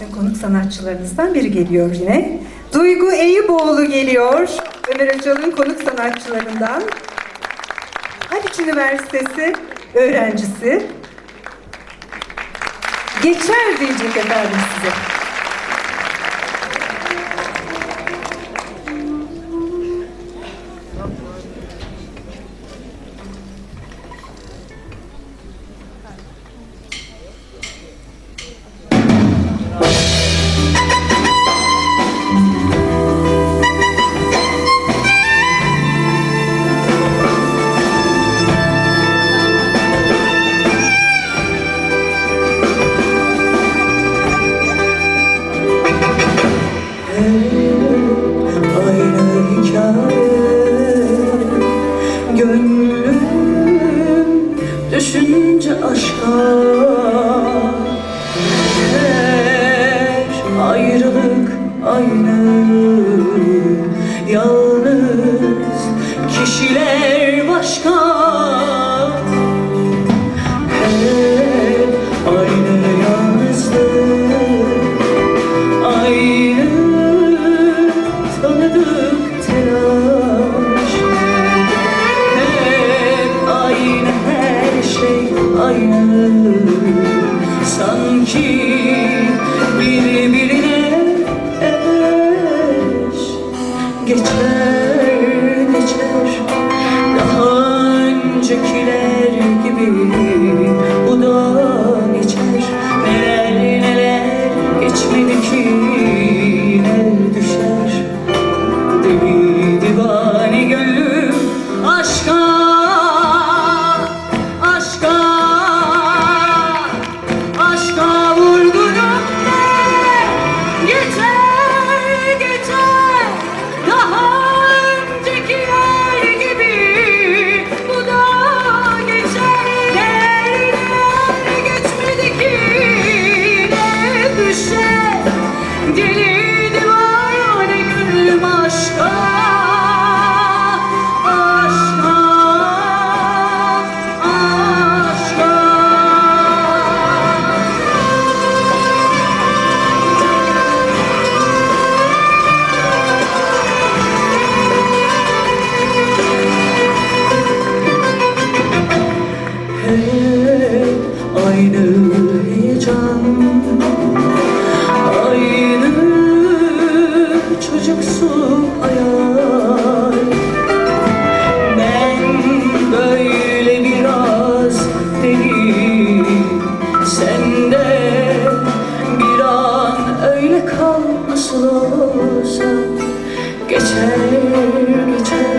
Bizim konuk sanatçılarımızdan biri geliyor yine. Duygu Eyüboğlu geliyor. Ömer Öcal'ın konuk sanatçılarından. Haliç Üniversitesi öğrencisi. Geçer diyecek efendim size. Gönlüm düşünce aşka. Her ayrılık aynı 敬礼 kalmış olsa. Geçer geçer.